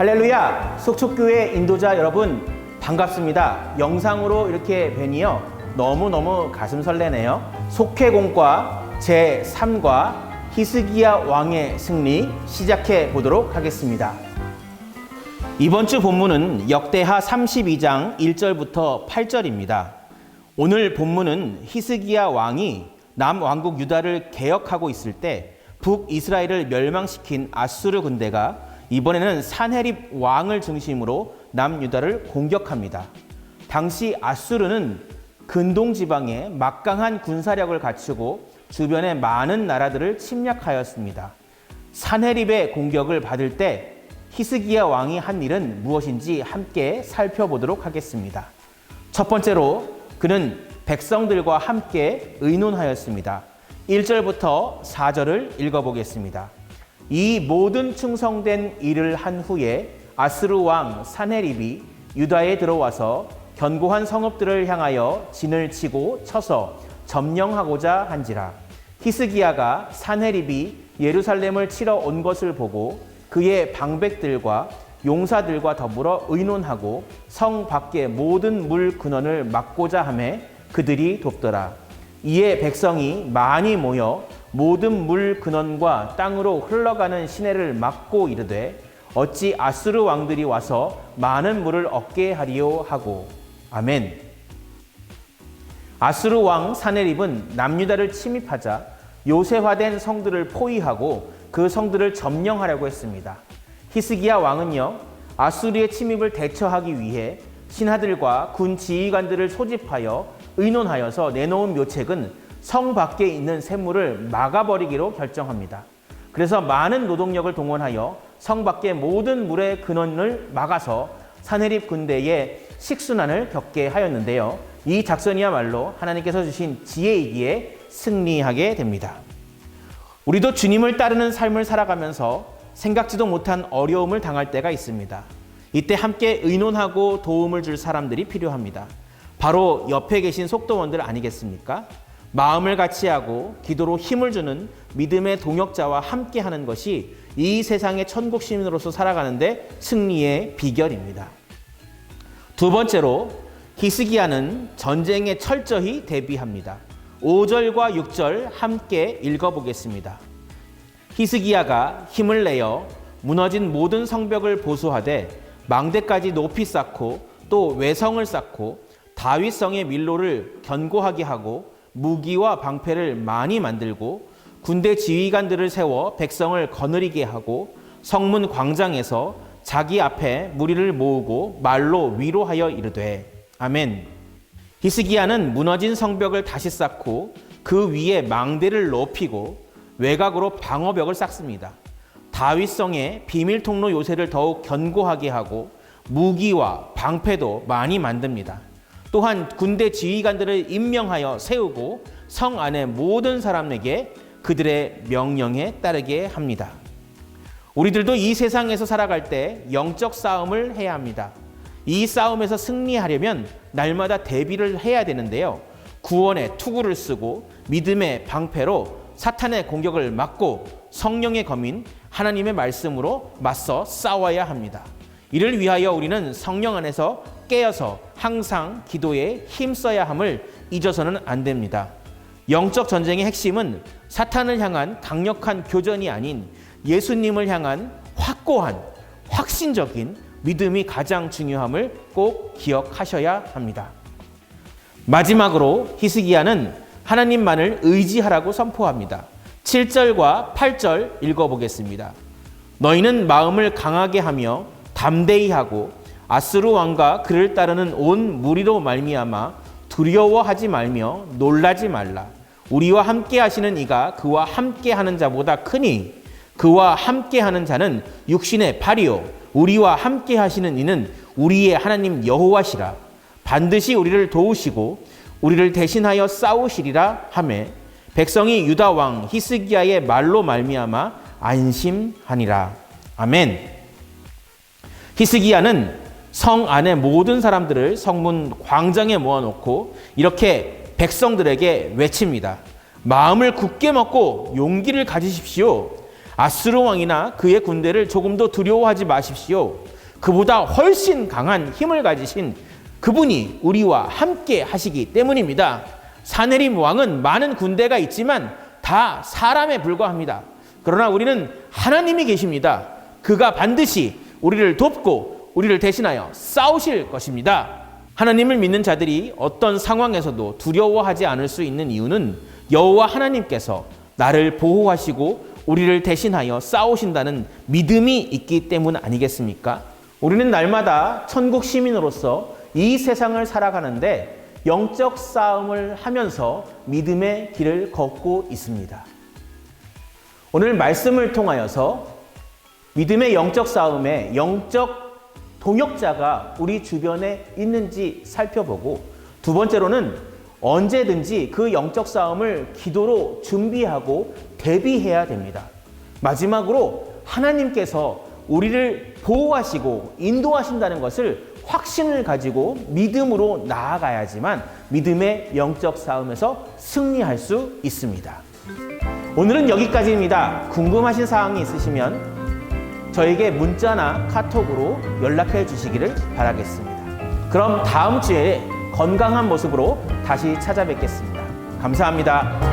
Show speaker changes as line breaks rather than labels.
할렐루야! 속촉교회 인도자 여러분 반갑습니다. 영상으로 이렇게 뵈니요 너무너무 가슴 설레네요. 속회공과 제3과 히스기야 왕의 승리 시작해 보도록 하겠습니다. 이번 주 본문은 역대하 32장 1절부터 8절입니다. 오늘 본문은 히스기야 왕이 남왕국 유다를 개혁하고 있을 때 북이스라엘을 멸망시킨 아수르 군대가 이번에는 산헤립 왕을 중심으로 남유다를 공격합니다. 당시 아수르는 근동 지방에 막강한 군사력을 갖추고 주변의 많은 나라들을 침략하였습니다. 산헤립의 공격을 받을 때 히스기야 왕이 한 일은 무엇인지 함께 살펴보도록 하겠습니다. 첫 번째로 그는 백성들과 함께 의논하였습니다. 1절부터 4절을 읽어보겠습니다. 이 모든 충성된 일을 한 후에 아스루 왕 사네립이 유다에 들어와서 견고한 성읍들을 향하여 진을 치고 쳐서 점령하고자 한지라. 히스기야가 사네립이 예루살렘을 치러 온 것을 보고 그의 방백들과 용사들과 더불어 의논하고 성 밖의 모든 물 근원을 막고자 하매 그들이 돕더라. 이에 백성이 많이 모여 모든 물 근원과 땅으로 흘러가는 시내를 막고 이르되 어찌 아수르 왕들이 와서 많은 물을 얻게 하리요 하고 아멘. 아수르 왕 사네립은 남유다를 침입하자 요새화된 성들을 포위하고 그 성들을 점령하려고 했습니다. 히스기야 왕은요 아수르의 침입을 대처하기 위해 신하들과 군 지휘관들을 소집하여 의논하여서 내놓은 묘책은 성 밖에 있는 샘물을 막아버리기로 결정합니다. 그래서 많은 노동력을 동원하여 성 밖의 모든 물의 근원을 막아서 사내립 군대의 식순환을 겪게 하였는데요. 이 작전이야말로 하나님께서 주신 지혜이기에 승리하게 됩니다. 우리도 주님을 따르는 삶을 살아가면서 생각지도 못한 어려움을 당할 때가 있습니다. 이때 함께 의논하고 도움을 줄 사람들이 필요합니다. 바로 옆에 계신 속도원들 아니겠습니까? 마음을 같이 하고 기도로 힘을 주는 믿음의 동역자와 함께 하는 것이 이 세상의 천국 시민으로서 살아가는데 승리의 비결입니다. 두 번째로 히스기야는 전쟁에 철저히 대비합니다. 5절과 6절 함께 읽어보겠습니다. 히스기야가 힘을 내어 무너진 모든 성벽을 보수하되 망대까지 높이 쌓고 또 외성을 쌓고 다윗성의 밀로를 견고하게 하고 무기와 방패를 많이 만들고 군대 지휘관들을 세워 백성을 거느리게 하고 성문 광장에서 자기 앞에 무리를 모으고 말로 위로하여 이르되 아멘. 히스기야는 무너진 성벽을 다시 쌓고 그 위에 망대를 높이고 외곽으로 방어벽을 쌓습니다. 다윗성의 비밀 통로 요새를 더욱 견고하게 하고 무기와 방패도 많이 만듭니다. 또한 군대 지휘관들을 임명하여 세우고 성 안의 모든 사람에게 그들의 명령에 따르게 합니다. 우리들도 이 세상에서 살아갈 때 영적 싸움을 해야 합니다. 이 싸움에서 승리하려면 날마다 대비를 해야 되는데요. 구원의 투구를 쓰고 믿음의 방패로 사탄의 공격을 막고 성령의 검인 하나님의 말씀으로 맞서 싸워야 합니다. 이를 위하여 우리는 성령 안에서 깨어서 항상 기도에 힘써야 함을 잊어서는 안 됩니다. 영적 전쟁의 핵심은 사탄을 향한 강력한 교전이 아닌 예수님을 향한 확고한 확신적인 믿음이 가장 중요함을 꼭 기억하셔야 합니다. 마지막으로 히스기야는 하나님만을 의지하라고 선포합니다. 7절과 8절 읽어보겠습니다. 너희는 마음을 강하게 하며 담대히 하고 아스루 왕과 그를 따르는 온 무리로 말미암아 두려워하지 말며 놀라지 말라. 우리와 함께 하시는 이가 그와 함께 하는 자보다 크니 그와 함께 하는 자는 육신의 팔이요 우리와 함께 하시는 이는 우리의 하나님 여호와시라. 반드시 우리를 도우시고 우리를 대신하여 싸우시리라 하매 백성이 유다 왕 히스기야의 말로 말미암아 안심하니라. 아멘. 히스기야는 성 안의 모든 사람들을 성문 광장에 모아놓고 이렇게 백성들에게 외칩니다. 마음을 굳게 먹고 용기를 가지십시오. 아수르 왕이나 그의 군대를 조금도 두려워하지 마십시오. 그보다 훨씬 강한 힘을 가지신 그분이 우리와 함께 하시기 때문입니다. 사내림 왕은 많은 군대가 있지만 다 사람에 불과합니다. 그러나 우리는 하나님이 계십니다. 그가 반드시 우리를 돕고 우리를 대신하여 싸우실 것입니다. 하나님을 믿는 자들이 어떤 상황에서도 두려워하지 않을 수 있는 이유는 여호와 하나님께서 나를 보호하시고 우리를 대신하여 싸우신다는 믿음이 있기 때문 아니겠습니까? 우리는 날마다 천국 시민으로서 이 세상을 살아가는데 영적 싸움을 하면서 믿음의 길을 걷고 있습니다. 오늘 말씀을 통하여서 믿음의 영적 싸움에 영적 동역자가 우리 주변에 있는지 살펴보고 두 번째로는 언제든지 그 영적 싸움을 기도로 준비하고 대비해야 됩니다. 마지막으로 하나님께서 우리를 보호하시고 인도하신다는 것을 확신을 가지고 믿음으로 나아가야지만 믿음의 영적 싸움에서 승리할 수 있습니다. 오늘은 여기까지입니다. 궁금하신 사항이 있으시면 저에게 문자나 카톡으로 연락해 주시기를 바라겠습니다. 그럼 다음 주에 건강한 모습으로 다시 찾아뵙겠습니다. 감사합니다.